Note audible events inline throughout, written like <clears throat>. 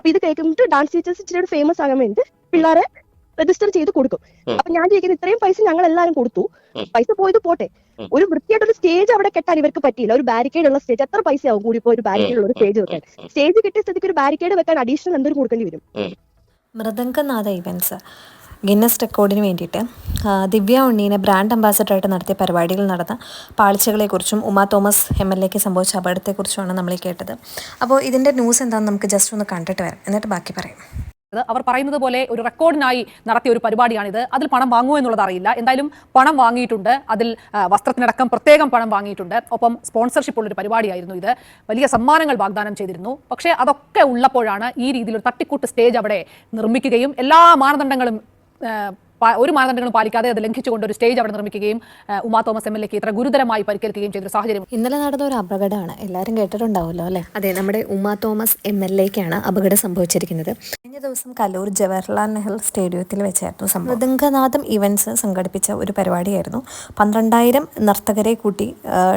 അപ്പൊ ഇത് കേൾക്കുമ്പോൾ ഡാൻസ് ടീച്ചേഴ്സ് ഇച്ചിരി ഫേമസ് ആകാൻ വേണ്ടി പിള്ളേരെ രജിസ്റ്റർ ചെയ്ത് കൊടുക്കും. അപ്പൊ ഞാൻ ചോദിക്കുന്നത് ഇത്രയും പൈസ ഞങ്ങൾ എല്ലാവരും കൊടുത്തു പൈസ പോയത് പോട്ടെ. ഒരു വൃത്തിയായിട്ട് ഒരു വൃത്തിയായിട്ടൊരു സ്റ്റേജ് അവിടെ കെട്ടാൻ ഇവർക്ക് പറ്റിയില്ല. ഒരു ബാരിക്കേഡ് ഉള്ള സ്റ്റേജ് എത്ര പൈസ ആവും കൂടി ഒരു ബാരിക്കേഡ് ഉള്ള ഒരു സ്റ്റേജ് വെക്കാൻ? സ്റ്റേജ് കിട്ടിയ സ്ഥിതിക്ക് ഒരു ബാരിക്കേഡ് വെക്കാൻ അഡീഷണൽ എന്തൊരു കൊടുക്കേണ്ടി വരും? മൃദംഗനാഥ ഇവന്റ്സ് ഗിന്നസ് റെക്കോർഡിന് വേണ്ടിയിട്ട് ദിവ്യ ഉണ്ണീനെ ബ്രാൻഡ് അംബാസഡറായിട്ട് നടത്തിയ പരിപാടികൾ നടന്ന പാളിച്ചകളെക്കുറിച്ചും ഉമാ തോമസ് എം എൽ എക്ക് സംഭവിച്ച അപകടത്തെക്കുറിച്ചുമാണ് നമ്മൾ കേട്ടത്. അപ്പോൾ ഇതിന്റെ ന്യൂസ് എന്താണെന്ന് നമുക്ക് ജസ്റ്റ് ഒന്ന് കണ്ടിട്ട് വരാം. എന്നിട്ട് ബാക്കി പറയാം. അവർ പറയുന്നത് പോലെ ഒരു റെക്കോർഡിനായി നടത്തിയ ഒരു പരിപാടിയാണിത്. അതിൽ പണം വാങ്ങുമോ എന്നുള്ളത് അറിയില്ല. എന്തായാലും പണം വാങ്ങിയിട്ടുണ്ട്. അതിൽ വസ്ത്രത്തിനടക്കം പ്രത്യേകം പണം വാങ്ങിയിട്ടുണ്ട്. ഒപ്പം സ്പോൺസർഷിപ്പ് ഉള്ളൊരു പരിപാടിയായിരുന്നു ഇത്. വലിയ സമ്മാനങ്ങൾ വാഗ്ദാനം ചെയ്തിരുന്നു. പക്ഷേ അതൊക്കെ ഉള്ളപ്പോഴാണ് ഈ രീതിയിൽ ഒരു തട്ടിക്കൂട്ട് സ്റ്റേജ് അവിടെ നിർമ്മിക്കുകയും എല്ലാ മാനദണ്ഡങ്ങളും ആ, പാ- ഒരു മാനദണ്ഡങ്ങളും പാലിക്കാതെ അത് ലംഘിച്ചുകൊണ്ട് ഒരു സ്റ്റേജ് അവിടെ നിർമ്മിക്കുകയും ഉമാ തോമസ് എം എൽ എക്ക് ഇത്ര ഗുരുതരമായി പരിക്കേൽക്കുകയും ചെയ്തൊരു സാഹചര്യം. ഇന്നലെ നടന്ന ഒരു അപകടമാണ്. എല്ലാവരും കേട്ടിട്ടുണ്ടാവുമല്ലോ അല്ലേ? അതെ നമ്മുടെ ഉമാ തോമസ് എം എൽ എക്കാണ് അപകടം സംഭവിച്ചിരിക്കുന്നത്. കഴിഞ്ഞ ദിവസം കലൂർ ജവഹർലാൽ നെഹ്റു സ്റ്റേഡിയത്തിൽ വെച്ചായിരുന്നു സംഭവം. മൃദംഗനാഥം ഇവന്റ്സ് സംഘടിപ്പിച്ച ഒരു പരിപാടിയായിരുന്നു. പന്ത്രണ്ടായിരം നർത്തകരെ കൂട്ടി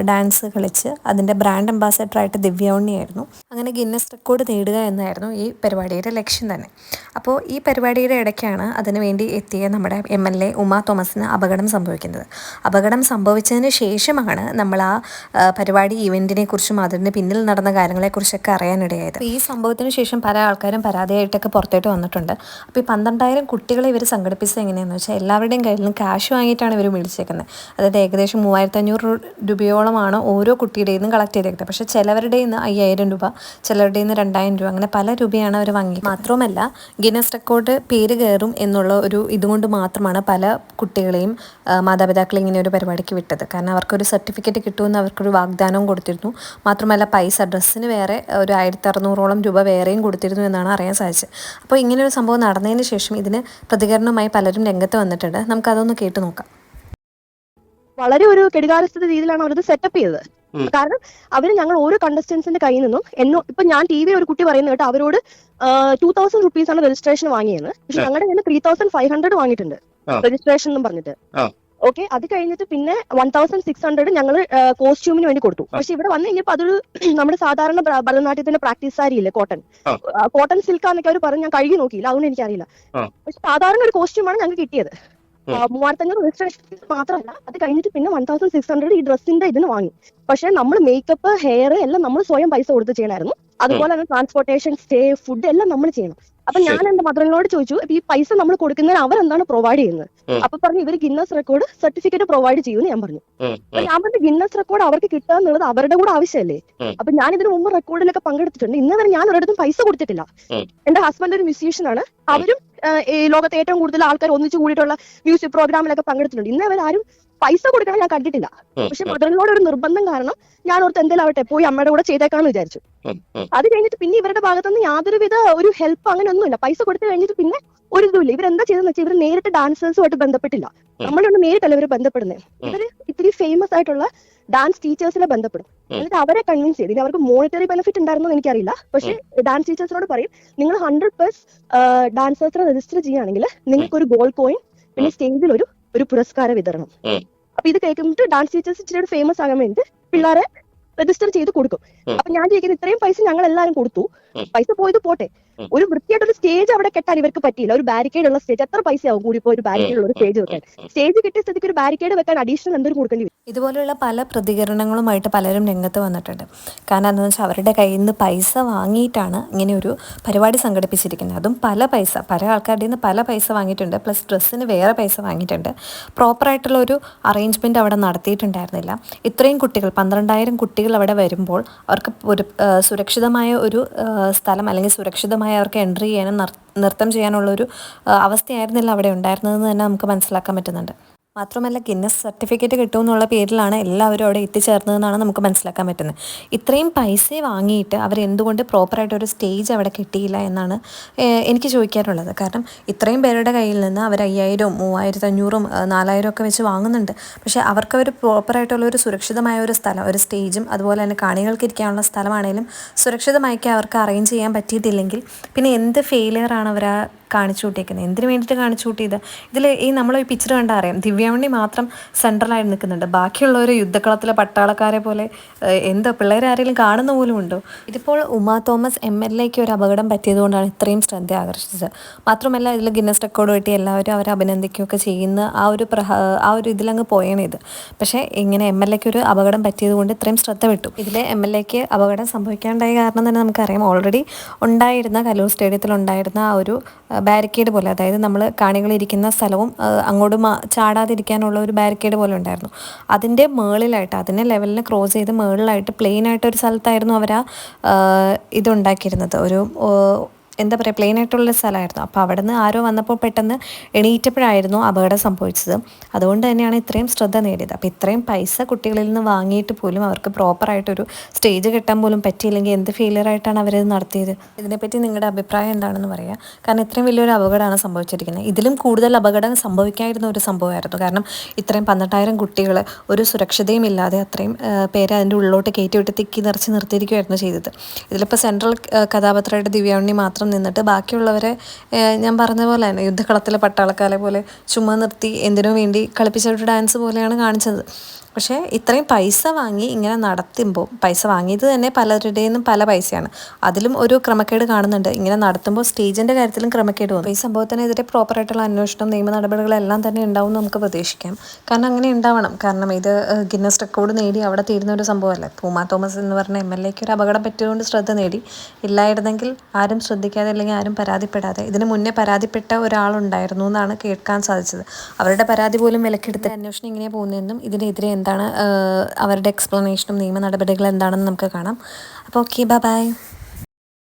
ഡാൻസ് കളിച്ച് അതിന്റെ ബ്രാൻഡ് അംബാസഡറായിട്ട് ദിവ്യ ഉണ്ണിയായിരുന്നു അങ്ങനെ ഗിന്നസ് റെക്കോർഡ് നേടുക എന്നായിരുന്നു ഈ പരിപാടിയുടെ ലക്ഷ്യം തന്നെ. അപ്പോൾ ഈ പരിപാടിയുടെ ഇടയ്ക്കാണ് അതിനുവേണ്ടി എത്തിയ നമ്മുടെ എം എൽ എ ഉമാ തോമസിന് അപകടം സംഭവിക്കുന്നത്. അപകടം സംഭവിച്ചതിന് ശേഷമാണ് നമ്മൾ ആ പരിപാടി ഇവന്റിനെ കുറിച്ചും അതിന് പിന്നിൽ നടന്ന കാര്യങ്ങളെക്കുറിച്ചൊക്കെ അറിയാനിടയായത്. ഈ സംഭവത്തിന് ശേഷം പല ആൾക്കാരും പരാതിയായിട്ടൊക്കെ പുറത്തോട്ട് വന്നിട്ടുണ്ട്. അപ്പോൾ ഈ പന്ത്രണ്ടായിരം കുട്ടികളെ ഇവർ സംഘടിപ്പിച്ചത് എങ്ങനെയാണെന്ന് വെച്ചാൽ എല്ലാവരുടെയും കയ്യിൽ നിന്ന് ക്യാഷ് വാങ്ങിയിട്ടാണ് ഇവർ വിളിച്ചേക്കുന്നത് അതായത് ഏകദേശം മൂവായിരത്തി അഞ്ഞൂറ് രൂപയോളമാണ് ഓരോ കുട്ടിയുടെ നിന്നും കളക്ട് ചെയ്തേക്കുന്നത്. പക്ഷേ ചിലവരുടെ നിന്ന് അയ്യായിരം രൂപ ചിലരുടെ നിന്ന് രണ്ടായിരം രൂപ അങ്ങനെ പല രൂപയാണ് അവർ വാങ്ങിയത് മാത്രമല്ല ഗിന്നസ് റെക്കോർഡ് പേര് കയറും എന്നുള്ള ഒരു ഇതുകൊണ്ട് മാത്രമാണ് പല കുട്ടികളെയും മാതാപിതാക്കളെ ഇങ്ങനെ ഒരു പരിപാടിക്ക് വിട്ടത്. കാരണം അവർക്കൊരു സർട്ടിഫിക്കറ്റ് കിട്ടുമെന്ന് അവർക്കൊരു വാഗ്ദാനവും കൊടുത്തിരുന്നു. മാത്രമല്ല പൈസ ഡ്രസ്സിന് വേറെ ഒരു ആയിരത്തി അറുന്നൂറോളം രൂപ വേറെയും കൊടുത്തിരുന്നു എന്നാണ് അറിയാൻ സാധിച്ചത്. അപ്പോൾ ഇങ്ങനെ ഒരു സംഭവം നടന്നതിന് ശേഷം ഇതിന് പ്രതികരണവുമായി പലരും രംഗത്ത് വന്നിട്ടുണ്ട്. നമുക്കതൊന്ന് കേട്ടു നോക്കാം. വളരെ ഒരു കെടുകാരസ്ഥിത രീതിയിലാണ് അവരത് സെറ്റപ്പ് ചെയ്തത്. കാരണം അവർ ഞങ്ങൾ ഓരോ കണ്ടസ്റ്റൻസിന്റെ കയ്യിൽ നിന്നും എന്നോ ഇപ്പൊ ഞാൻ ടി വി ഒരു കുട്ടി പറയുന്നത് കേട്ടോ അവരോട് ടൂ തൗസൻഡ് റുപ്പീസ് ആണ് രജിസ്ട്രേഷൻ വാങ്ങിയത് പക്ഷെ. ഞങ്ങളുടെ കയ്യിൽ ത്രീ തൗസൻഡ് ഫൈവ് ഹൺഡ്രഡ് വാങ്ങിയിട്ടുണ്ട് രജിസ്ട്രേഷൻ എന്നും പറഞ്ഞിട്ട്. ഓക്കെ അത് കഴിഞ്ഞിട്ട് പിന്നെ വൺ തൗസൻഡ് സിക്സ് ഹൺഡ്രഡ് ഞങ്ങൾ കോസ്റ്റ്യൂമിന് വേണ്ടി കൊടുത്തു പക്ഷെ ഇവിടെ വന്നു കഴിഞ്ഞപ്പോൾ അതൊരു <clears throat> നമ്മുടെ സാധാരണ ഭരതനാട്യത്തിന്റെ പ്രാക്ടീസ് സാരി ഇല്ലേ കോട്ടൺ. കോട്ടൺ സിൽക്കാന്നൊക്കെ അവർ പറഞ്ഞു ഞാൻ കഴുകി നോക്കിയില്ല അതുകൊണ്ട് എനിക്കറിയില്ല. പക്ഷെ സാധാരണ ഒരു കോസ്റ്റ്യൂമാണ് ഞങ്ങൾക്ക് കിട്ടിയത്. മൂവായിരത്തഞ്ഞൂറ് രജിസ്ട്രേഷൻ മാത്രമല്ല അത് കഴിഞ്ഞിട്ട് പിന്നെ വൺ തൗസൻഡ് സിക്സ് ഹൺഡ്രഡ് ഈ ഡ്രസ്സിന്റെ ഇതിന് വാങ്ങി. പക്ഷെ നമ്മൾ മേക്കപ്പ് ഹെയർ എല്ലാം നമ്മൾ സ്വയം പൈസ കൊടുത്ത് ചെയ്യണമായിരുന്നു അതുപോലെ തന്നെ ട്രാൻസ്പോർട്ടേഷൻ സ്റ്റേ ഫുഡ് എല്ലാം നമ്മൾ ചെയ്യണം. അപ്പൊ ഞാൻ എന്റെ മദറിനോട് ചോദിച്ചു ഈ പൈസ നമ്മൾ കൊടുക്കുന്നതിന് അവരെന്താണ് പ്രൊവൈഡ് ചെയ്യുന്നത്. അപ്പൊ പറഞ്ഞു ഇവർ ഗിന്നസ് റെക്കോർഡ് സർട്ടിഫിക്കറ്റ് പ്രൊവൈഡ് ചെയ്യുമെന്ന് ഞാൻ പറഞ്ഞു. അപ്പൊ ഞാൻ പറഞ്ഞു ഗിന്നസ് റെക്കോർഡ് അവർക്ക് കിട്ടുക എന്നുള്ളത് അവരുടെ കൂടെ ആവശ്യമല്ലേ. അപ്പൊ ഞാൻ ഇതിനു മുമ്പ് റെക്കോർഡിലൊക്കെ പങ്കെടുത്തിട്ടുണ്ട്. ഇന്ന് വരെ ഞാൻ ഒരിടത്തും പൈസ കൊടുത്തിട്ടില്ല. എന്റെ ഹസ്ബൻഡ് ഒരു മ്യൂസീഷ്യൻ ആണ്. അവരും ഈ ലോകത്തെ ഏറ്റവും കൂടുതൽ ആൾക്കാർ ഒന്നിച്ചു കൂടിയിട്ടുള്ള മ്യൂസിക് പ്രോഗ്രാമിലൊക്കെ പങ്കെടുത്തിട്ടുണ്ട്. ഇന്ന് അവരാരും പൈസ കൊടുക്കണം ഞാൻ കണ്ടിട്ടില്ല. പക്ഷെ മദറിനോട് ഒരു നിർബന്ധം കാരണം ഞാൻ ഓർത്ത് എന്തെങ്കിലും ആവട്ടെ പോയി അമ്മയുടെ കൂടെ ചെയ്തേക്കാന്ന് വിചാരിച്ചു. അത് കഴിഞ്ഞിട്ട് പിന്നെ ഇവരുടെ ഭാഗത്തുനിന്ന് യാതൊരുവിധ ഒരു ഹെൽപ്പ് അങ്ങനെ ഒന്നുമില്ല പൈസ കൊടുത്തു കഴിഞ്ഞിട്ട് പിന്നെ ഒരു ഇതുമില്ല. ഇവരെന്താ ചെയ്തെന്ന് വെച്ചാൽ ഇവർ നേരിട്ട് ഡാൻസേഴ്സുമായിട്ട് ബന്ധപ്പെട്ടില്ല. നമ്മളൊന്നും നേരിട്ടല്ല ഇവർ ബന്ധപ്പെടുന്നത്. ഇവർ ഇത്തിരി ഫേമസ് ആയിട്ടുള്ള ഡാൻസ് ടീച്ചേഴ്സിനെ ബന്ധപ്പെടും. എന്നിട്ട് അവരെ കൺവിൻസ് ചെയ്ത് ഇനി അവർക്ക് മോണിറ്ററി ബെനിഫിറ്റ് ഉണ്ടായിരുന്നു എനിക്കറിയില്ല. പക്ഷേ ഡാൻസ് ടീച്ചേഴ്സിനോട് പറയും നിങ്ങൾ ഹൺഡ്രഡ് പ്ലസ് ഡാൻസേഴ്സിനെ രജിസ്റ്റർ ചെയ്യുകയാണെങ്കിൽ നിങ്ങൾക്ക് ഒരു ഗോൾഡ് കോയിൻ പിന്നെ സ്റ്റേജിൽ ഒരു ഒരു പുരസ്കാര വിതരണം. അപ്പൊ ഇത് കേൾക്കുമ്പോൾ ഡാൻസ് ടീച്ചേഴ്സ് ഇച്ചിരി ഫേമസ് ആകാൻ വേണ്ടി പിള്ളേരെ രജിസ്റ്റർ ചെയ്ത് കൊടുക്കും. അപ്പൊ ഞാൻ ചോദിക്കുന്നത് ഇത്രയും പൈസ ഞങ്ങൾ എല്ലാവരും കൊടുത്തു. പൈസ പോയത് പോട്ടെ. ഒരു വൃത്തിയായിട്ടൊരു സ്റ്റേജ് അവിടെ കെട്ടാൻ ഇവർക്ക് പറ്റിയില്ല. ഒരു ബാരിക്കേഡ് ഉള്ള സ്റ്റേജ് എത്ര പൈസയാവും കൂടി കൂടി ഒരു ബാരിക്കേഡ് ഉള്ള ഒരു സ്റ്റേജ് വെക്കാൻ? സ്റ്റേജ് കിട്ടിയ സ്ഥിതിക്ക് ഒരു ബാരിക്കേഡ് വെക്കാൻ അഡീഷണൽ എന്തൊരു കൊടുക്കേണ്ടി വരും? ഇതുപോലെയുള്ള പല പ്രതികരണങ്ങളുമായിട്ട് പലരും രംഗത്ത് വന്നിട്ടുണ്ട്. കാരണം എന്താണെന്ന് വെച്ചാൽ അവരുടെ കയ്യിൽ നിന്ന് പൈസ വാങ്ങിയിട്ടാണ് ഇങ്ങനെ ഒരു പരിപാടി സംഘടിപ്പിച്ചിരിക്കുന്നത്. അതും പല പൈസ പല ആൾക്കാരുടെ നിന്ന് പല പൈസ വാങ്ങിയിട്ടുണ്ട്. പ്ലസ് ഡ്രസ്സിന് വേറെ പൈസ വാങ്ങിയിട്ടുണ്ട്. പ്രോപ്പറായിട്ടുള്ള ഒരു അറേഞ്ച്മെന്റ് അവിടെ നടത്തിയിട്ടുണ്ടായിരുന്നില്ല. ഇത്രയും കുട്ടികൾ പന്ത്രണ്ടായിരം കുട്ടികൾ അവിടെ വരുമ്പോൾ അവർക്ക് ഒരു സുരക്ഷിതമായ ഒരു സ്ഥലം അല്ലെങ്കിൽ സുരക്ഷിതമായി അവർക്ക് എൻട്രി ചെയ്യാനും നൃത്തം ചെയ്യാനുള്ളൊരു അവസ്ഥയായിരുന്നില്ല അവിടെ ഉണ്ടായിരുന്നതെന്ന് തന്നെ നമുക്ക് മനസ്സിലാക്കാൻ പറ്റുന്നുണ്ട്. മാത്രമല്ല ഗിന്നസ് സർട്ടിഫിക്കറ്റ് കിട്ടുമെന്നുള്ള പേരിലാണ് എല്ലാവരും അവിടെ എത്തിച്ചേർന്നതെന്നാണ് നമുക്ക് മനസ്സിലാക്കാൻ പറ്റുന്നത്. ഇത്രയും പൈസ വാങ്ങിയിട്ട് അവർ എന്തുകൊണ്ട് പ്രോപ്പറായിട്ട് ഒരു സ്റ്റേജ് അവിടെ കിട്ടിയില്ല എന്നാണ് എനിക്ക് ചോദിക്കാനുള്ളത്. കാരണം ഇത്രയും പേരുടെ കയ്യിൽ നിന്ന് അവർ അയ്യായിരവും മൂവായിരത്തി അഞ്ഞൂറും നാലായിരം ഒക്കെ വെച്ച് വാങ്ങുന്നുണ്ട്. പക്ഷേ അവർക്ക് അവർ പ്രോപ്പറായിട്ടുള്ള ഒരു സുരക്ഷിതമായ ഒരു സ്ഥലം ഒരു സ്റ്റേജും അതുപോലെ തന്നെ കാണികൾക്ക് ഇരിക്കാനുള്ള സ്ഥലമാണെങ്കിലും സുരക്ഷിതമായിക്ക് അവർക്ക് അറേഞ്ച് ചെയ്യാൻ പറ്റിയിട്ടില്ലെങ്കിൽ പിന്നെ എന്ത് ഫെയിലിയറാണ് അവർ ആ കാണിച്ചു കൂട്ടിയേക്കുന്നത്? എന്തിനു വേണ്ടിയിട്ട് കാണിച്ചു കൂട്ടിയത്? ഇതിൽ ഈ നമ്മൾ ഈ പിക്ചർ കണ്ടാൽ അറിയാം. ദിവ്യാമണി മാത്രം സെൻട്രലായി നിൽക്കുന്നുണ്ട്. ബാക്കിയുള്ളവർ യുദ്ധക്കളത്തിലെ പട്ടാളക്കാരെ പോലെ എന്തോ പിള്ളേരെ ആരെങ്കിലും കാണുന്ന പോലും ഉണ്ടോ? ഇതിപ്പോൾ ഉമാ തോമസ് എം എൽ എക്ക് ഒരു അപകടം പറ്റിയതുകൊണ്ടാണ് ഇത്രയും ശ്രദ്ധ ആകർഷിച്ചത്. മാത്രമല്ല ഇതിൽ ഗിന്നസ് റെക്കോർഡ് കിട്ടി. എല്ലാവരും അവരെ അഭിനന്ദിക്കുകയൊക്കെ ചെയ്യുന്ന ആ ഒരു പ്രഹ ആ ഒരു ഇതിലങ്ങ് പോയാണ് ഇത്. പക്ഷേ ഇങ്ങനെ എം എൽ എക്ക് ഒരു അപകടം പറ്റിയത് കൊണ്ട് ഇത്രയും ശ്രദ്ധ വിട്ടു. ഇതിൽ എം എൽ എക്ക് അപകടം സംഭവിക്കാണ്ടായ കാരണം തന്നെ നമുക്കറിയാം. ഓൾറെഡി ഉണ്ടായിരുന്ന കലൂർ സ്റ്റേഡിയത്തിൽ ഉണ്ടായിരുന്ന ആ ഒരു ബാരിക്കേഡ് പോലെ അതായത് നമ്മൾ കാണികളിരിക്കുന്ന സ്ഥലവും അങ്ങോട്ട് ചാടാതിരിക്കാനുള്ള ഒരു ബാരിക്കേഡ് പോലെ ഉണ്ടായിരുന്നു. അതിന്റെ മേളിലായിട്ട് അതിന്റെ ലെവലിനെ ക്രോസ് ചെയ്ത് മേളിലായിട്ട് പ്ലെയിൻ ആയിട്ട് ഒരു സ്ഥലത്തായിരുന്നു അവർ ഇതുണ്ടാക്കിയിരുന്നത്. ഒരു എന്താ പറയുക പ്ലെയിൻ ആയിട്ടുള്ള സ്ഥലമായിരുന്നു. അപ്പോൾ അവിടെ നിന്ന് ആരോ വന്നപ്പോൾ പെട്ടെന്ന് എണീറ്റപ്പോഴായിരുന്നു അപകടം സംഭവിച്ചത്. അതുകൊണ്ട് തന്നെയാണ് ഇത്രയും ശ്രദ്ധ നേടിയത്. അപ്പോൾ ഇത്രയും പൈസ കുട്ടികളിൽ നിന്ന് വാങ്ങിയിട്ട് പോലും അവർക്ക് പ്രോപ്പറായിട്ടൊരു സ്റ്റേജ് കിട്ടാൻ പോലും പറ്റിയില്ലെങ്കിൽ എന്ത് ഫെയിലിയർ ആയിട്ടാണ് അവരത് നടത്തിയത്? ഇതിനെപ്പറ്റി നിങ്ങളുടെ അഭിപ്രായം എന്താണെന്ന് പറയുക കാരണം ഇത്രയും വലിയൊരു അപകടമാണ് സംഭവിച്ചിരിക്കുന്നത്. ഇതിലും കൂടുതൽ അപകടം സംഭവിക്കായിരുന്ന ഒരു സംഭവമായിരുന്നു. കാരണം ഇത്രയും പന്ത്രണ്ടായിരം കുട്ടികൾ ഒരു സുരക്ഷിതയും ഇല്ലാതെ അത്രയും പേരെ അതിന്റെ ഉള്ളിലോട്ട് കയറ്റി വിട്ട് തിക്കി നിറച്ച് നിർത്തിയിരിക്കുകയായിരുന്നു ചെയ്തത്. ഇതിലിപ്പോൾ സെൻട്രൽ കഥാപാത്രമായിട്ട് ദിവ്യാണി മാത്രം നിന്നിട്ട് ബാക്കിയുള്ളവരെ ഞാൻ പറഞ്ഞ പോലെ തന്നെ യുദ്ധക്കളത്തിലെ പട്ടാളക്കാരെ പോലെ ചുമ്മാ നിർത്തി എന്തിനു വേണ്ടി കളിപ്പിച്ചൊരു ഡാൻസ് പോലെയാണ് കാണിച്ചത്. പക്ഷേ ഇത്രയും പൈസ വാങ്ങി ഇങ്ങനെ നടത്തുമ്പോൾ പൈസ വാങ്ങിയത് തന്നെ പലരുടെയും നിന്നും പല പൈസയാണ്. അതിലും ഒരു ക്രമക്കേട് കാണുന്നുണ്ട്. ഇങ്ങനെ നടത്തുമ്പോൾ സ്റ്റേജിന്റെ കാര്യത്തിലും ക്രമക്കേട് വന്നു. ഈ സംഭവത്തിനെതിരെ പ്രോപ്പറായിട്ടുള്ള അന്വേഷണം നിയമ നടപടികളെല്ലാം തന്നെ ഉണ്ടാവും നമുക്ക് പ്രതീക്ഷിക്കാം. കാരണം അങ്ങനെ ഉണ്ടാവണം. കാരണം ഇത് ഗിന്നസ് റെക്കോർഡ് നേടി അവിടെ തീരുന്ന ഒരു സംഭവമല്ല? പൂമാ തോമസ് എന്ന് പറഞ്ഞ എം എൽ എക്ക് ഒരു അപകടം പറ്റിയതുകൊണ്ട് ശ്രദ്ധ നേടി. ഇല്ലായിരുന്നെങ്കിൽ ആരും ശ്രദ്ധിക്കാതെ അല്ലെങ്കിൽ ആരും പരാതിപ്പെടാതെ ഇതിന് മുന്നേ പരാതിപ്പെട്ട ഒരാളുണ്ടായിരുന്നു എന്നാണ് കേൾക്കാൻ സാധിച്ചത്. അവരുടെ പരാതി പോലും വിലക്കെടുത്ത് അന്വേഷണം ഇങ്ങനെ പോകുന്നതെന്നും ഇതിനെതിരെ എന്താണ് അവരുടെ എക്സ്പ്ലനേഷനും നിയമ നടപടികൾ എന്താണെന്ന് നമുക്ക് കാണാം. അപ്പോൾ ഓക്കെ ബൈ